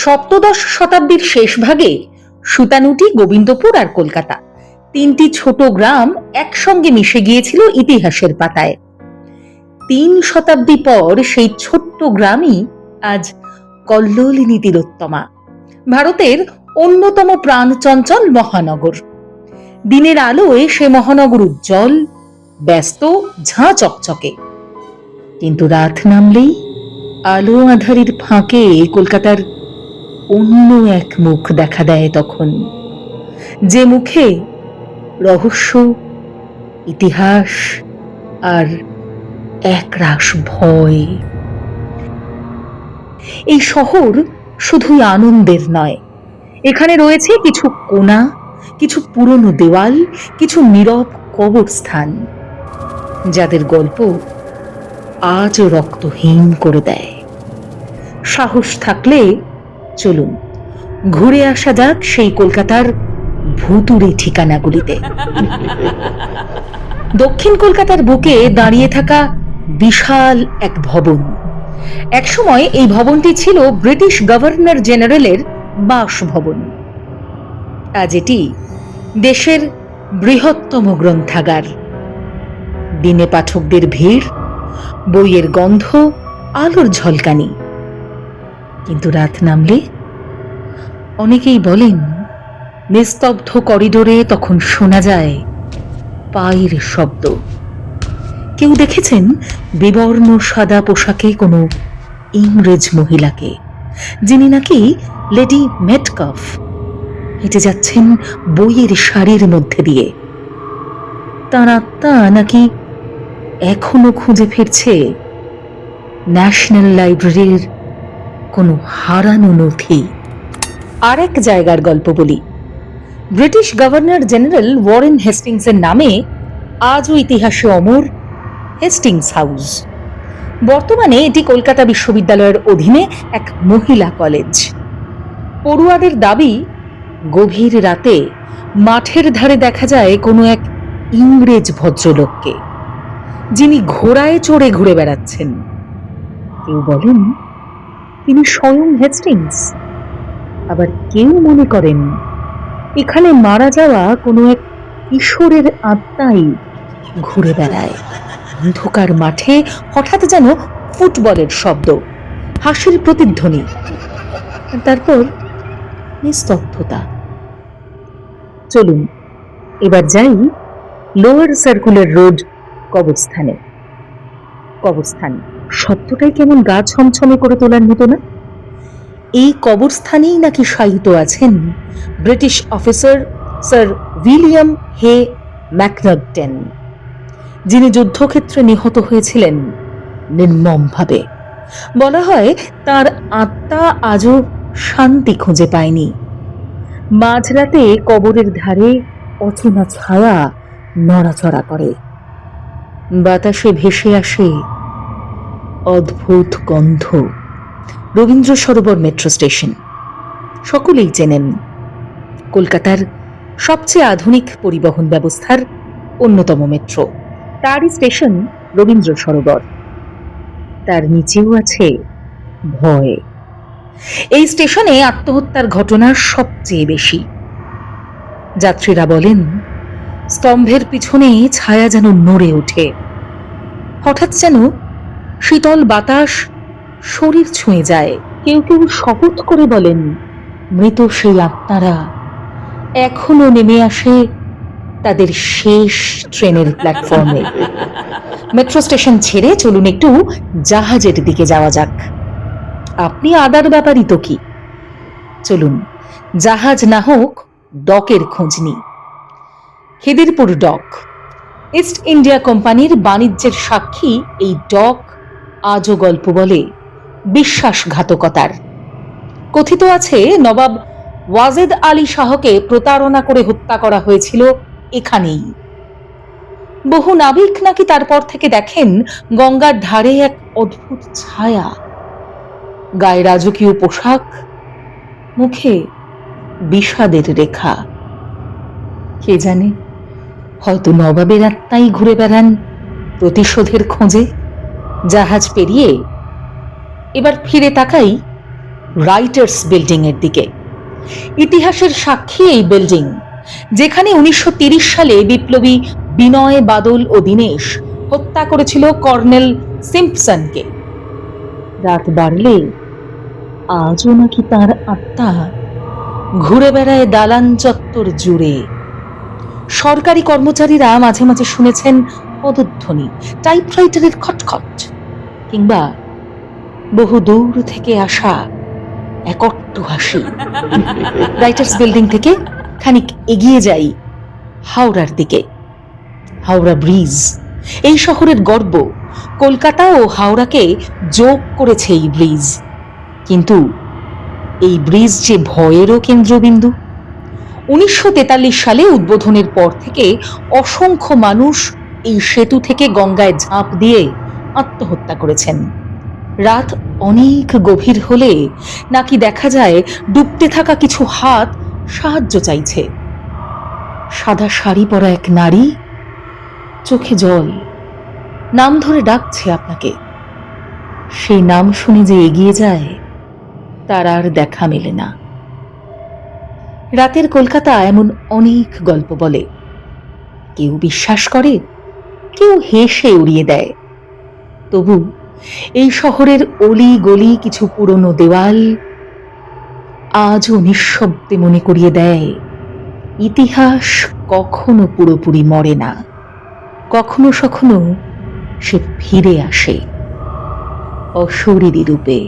সপ্তদশ শতাব্দীর শেষ ভাগে সুতানুটি, গোবিন্দপুর আর কলকাতা। তিনটি ছোট গ্রাম একসঙ্গে মিশে গিয়েছিল ইতিহাসের পাতায়। তিন শতাব্দী পর সেই ছোট্ট গ্রামই আজ কল্লোলিনী তিলোত্তমা ভারতের অন্যতম প্রাণচঞ্চল মহানগর। দিনের আলোয় সে মহানগর উজ্জ্বল, ব্যস্ত, ঝাঁ চকচকে। কিন্তু রাত নামলেই আলো আধারির ফাঁকে কলকাতার অন্য এক মুখ দেখা দেয় তখন। যে মুখে রহস্য, ইতিহাস আর একরাশ ভয়। এই শহর শুধুই আনন্দের নয়। এখানে রয়েছে কিছু কোনা, কিছু পুরনো দেওয়াল, কিছু নীরব কবরস্থান, যাদের গল্প আজ রক্তহীন করে দেয়। সাহস থাকলে চলুন, ঘুরে আসা যাক সেই কলকাতার ভুতুড়ে ঠিকানাগুলিতে। দক্ষিণ কলকাতার বুকে দাঁড়িয়ে থাকা বিশাল এক ভবন। একসময় এই ভবনটি ছিল ব্রিটিশ গভর্নর জেনারেলের বাসভবন। আজ এটি দেশের বৃহত্তম গ্রন্থাগার। দিনে পাঠকদের ভিড়, বইয়ের গন্ধ, আলোর ঝলকানি। কিন্তু রাত নামলে অনেকেই বলেন, নিস্তব্ধ করিডোরে তখন শোনা যায় পায়ের শব্দ। কেউ দেখেছেন বিবর্ণ সাদা পোশাকে কোনো ইংরেজ মহিলাকে, যিনি নাকি লেডি মেটকফ হেঁটে যাচ্ছেন বইয়ের শাড়ির মধ্যে দিয়ে। তার আত্মা নাকি এখনও খুঁজে ফিরছে ন্যাশনাল লাইব্রেরির কোনো হারানো নথি। আরেক জায়গার গল্প বলি। ব্রিটিশ গভর্নর জেনারেল ওয়ারেন হেস্টিংসের নামে আজও ইতিহাসে অমর হেস্টিংস হাউস। বর্তমানে এটি কলকাতা বিশ্ববিদ্যালয়ের অধীনে এক মহিলা কলেজ। পড়ুয়াদের দাবি, গভীর রাতে মাঠের ধারে দেখা যায় কোনো এক ইংরেজ ভদ্রলোককে, যিনি ঘোড়ায় চড়ে ঘুরে বেড়াচ্ছেন। কেউ বলেন তিনি স্বয়ং হেস্টিংস। আবার কেউ মনে করেন, এখানে মারা যাওয়া কোনো এক কিশোরের আত্মাই ঘুরে বেড়ায়। অন্ধকার মাঠে হঠাৎ যেন ফুটবলের শব্দ, হাসির প্রতিধ্বনি তারপর নিস্তব্ধতা। চলুন, এবার যাই লোয়ার সার্কুলার রোড কবরস্থানে। কবরস্থান। শব্দটাই কেমন গা ছমছমে করে তোলার মতো না? এই কবরস্থানেই নাকি শায়িত আছেন British officer sir William Hay Macnaghten যিনি যুদ্ধক্ষেত্রে নিহত হয়েছিলেন নির্মমভাবে। বলা হয়, তার আত্মা আজও শান্তি খুঁজে পায়নি। মাঝরাতে কবরের ধারে অচেনা ছায়া নড়াচড়া করে। বাতাসে ভেসে আসে অদ্ভুত গন্ধ। Rabindra Sarobar metro station. সকলেই চেনেন। কলকাতার সবচেয়ে আধুনিক পরিবহন ব্যবস্থার অন্যতম মেট্রো। তারই স্টেশন রবীন্দ্র সরোবর। তার নিচেও আছে ভয়। এই স্টেশনে আত্মহত্যার ঘটনা সবচেয়ে বেশি। যাত্রীরা বলেন, স্তম্ভের পিছনে ছায়া যেন নড়ে ওঠে। হঠাৎ যেন শীতল বাতাস শরীর ছুঁয়ে যায়। কেউ কেউ শপথ করে বলেন, মৃত সেই আত্মারা এখনও নেমে আসে তাদের শেষ ট্রেনের প্ল্যাটফর্মে। মেট্রো স্টেশন ছেড়ে চলুন একটু জাহাজের দিকে যাওয়া যাক। আপনি আদার ব্যাপারই তো কি? চলুন, জাহাজ না হোক, ডকের খোঁজ নিই। খিদিরপুর ডক, ইস্ট ইন্ডিয়া কোম্পানির বাণিজ্যের সাক্ষী এই ডক আজও গল্প বলে বিশ্বাসঘাতকতার। কথিত আছে, নবাব ওয়াজেদ আলী শাহকে প্রতারণা করে হত্যা করা হয়েছিল এখানেই। বহু নাবিক নাকি তারপর থেকে দেখেন গঙ্গার ধারে এক অদ্ভুত ছায়া। গায়ে রাজকীয় পোশাক, মুখে বিষাদের রেখা। কে জানে, হয়তো নবাবের আত্মাই ঘুরে বেড়ান প্রতিশোধের খোঁজে। জাহাজ পেরিয়ে এবার ফিরে তাকাই রাইটার্স বিল্ডিং এর দিকে। ইতিহাসের সাক্ষী এই বিল্ডিং, যেখানে উনিশশো সালে বিপ্লবী বিনয় বাদল ও দীনেশ হত্যা করেছিল কর্নেল সিম্পসনকে। রাত বাড়লে আজও নাকি তার আত্মা ঘুরে বেড়ায় দালান চত্বর জুড়ে। সরকারি কর্মচারীরা মাঝে মাঝে শুনেছেন পদধ্বনি টাইপরাইটারের খটখট, কিংবা বহু দূর থেকে আসা এক হাসি। রাইটার্স বিল্ডিং থেকে খানিক এগিয়ে যাই হাওড়ার দিকে। হাওড়া ব্রিজ এই শহরের গর্ব। কলকাতা ও হাওড়াকে যোগ করেছে এই ব্রিজ কিন্তু এই ব্রিজ যে ভয়েরও কেন্দ্রবিন্দু। উনিশশো তেতাল্লিশ সালে উদ্বোধনের পর থেকে অসংখ্য মানুষ এই সেতু থেকে গঙ্গায় ঝাঁপ দিয়ে আত্মহত্যা করেছেন। রাত অনেক গভীর হলে নাকি দেখা যায় ডুবতে থাকা কিছু হাত সাহায্য চাইছে। সাদা শাড়ি পরা এক নারী চোখে জল, নাম ধরে ডাকছে আপনাকে। সেই নাম শুনে যে এগিয়ে যায়, তার আর দেখা মেলে না। রাতের কলকাতা এমন অনেক গল্প বলে। কেউ বিশ্বাস করে কেউ হেসে উড়িয়ে দেয়। তবু এই শহরের অলি গলি কিছু পুরনো দেওয়াল আজও নিঃশব্দে মনে করিয়ে দেয়, ইতিহাস কখনো পুরোপুরি মরে না, কখনো সখনো সে ফিরে আসে অশরীরী রূপে